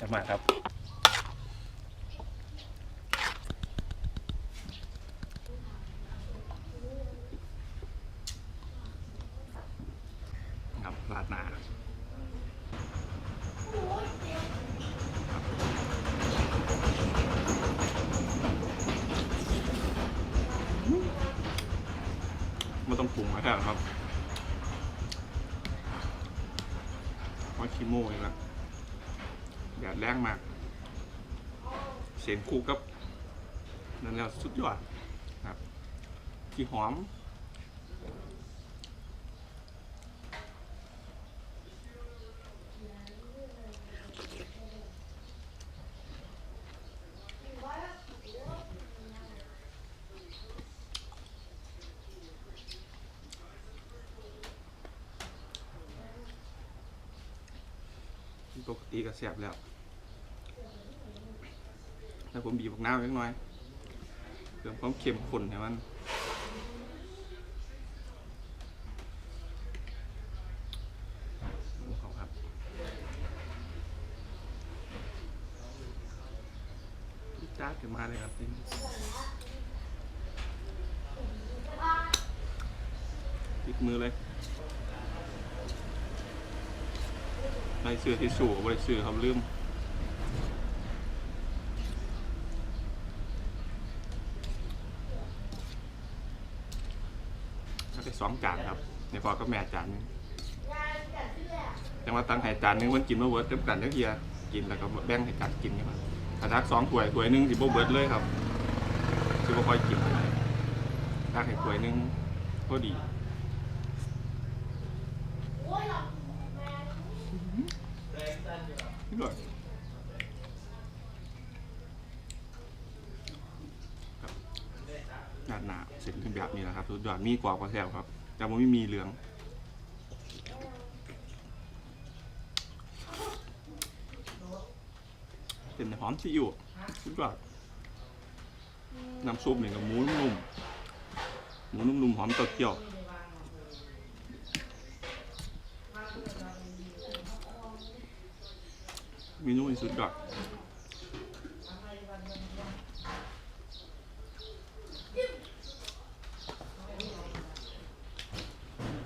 จะมาครับครับราดหน้าไม่ต้องปรุงแล้วครับว่าชิโม่อีกแล้ว แดดแรงมาก เสียงคู่กับนั่นแล้วสุดยอดครับที่หอมปกติก็แสบแล้ว แต่ผมบีบบักน้ำเล็กน้อยเพิ่มความเข้มข้นให้มันดูเขาครับจ้าขึ้นมาเลยครับที่ปิดมือเลยในเสื้อที่สูบริสื่อครับลืม ก็ได้ส องจานครับในพอก็แม่จานหนึงจังว่าตั้งให้จานหนึงมันกินมาเวิร์ดจำกันเท่าเรียกินแล้วก็แบ่งให้กันกินกันมาถ้าทักสองถ้วยถ้วยหนึงสิบ่เบิร์ดเลยครับสิบ่ค่อยกินถ้าให้ถ้วยหนึงพอดีนี่ด้วยครับหนาดหนา เสร็จเป็นแบบนี้แหละครับสุดยอดมีกว่ากว่าแซวครับ แต่มันไม่มีเหลืองเป็นหอมซีอิ๊วสุดยอดน้ำซุปเนี่ยกับหมูนุ่มๆหมูนุ่มๆหอมเต้าเจี้ยวเมนูนี้สุดยอด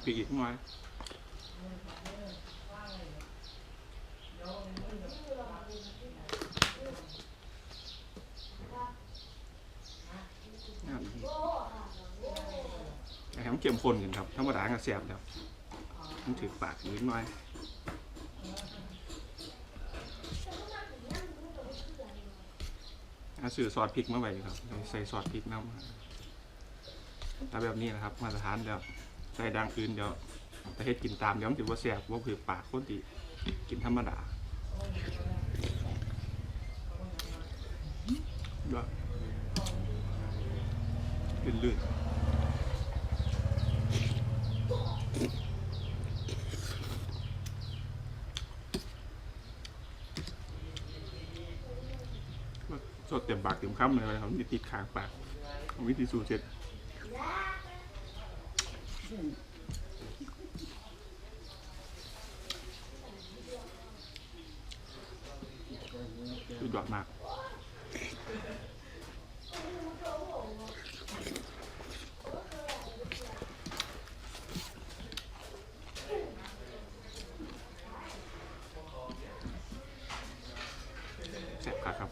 ปีกอีกหน่อยงามดีแหมันเข้มข้นกันครับ ธรรมดาก็แซ่บแล้วมันถือปากถือหน่อยอาซื้อซอสพริกมาไว้ครับ ใส่ซอสพริกน้ำแต่แบบนี้นะครับ มาตรฐานเดี๋ยว ใส่ดังอื่นเดี๋ยวแต่เฮ็ดกินตามเดี๋ยวมันถือว่าแซ่บว่าผือปากคนที่กินธรรมดาเดี๋ยวลื่นๆสดเต็มปากเต็มคำเลยนะครับนี่ติดขางปากวิธีสูตรเสร็จ สุดยอดมาก แซ่บครับครับ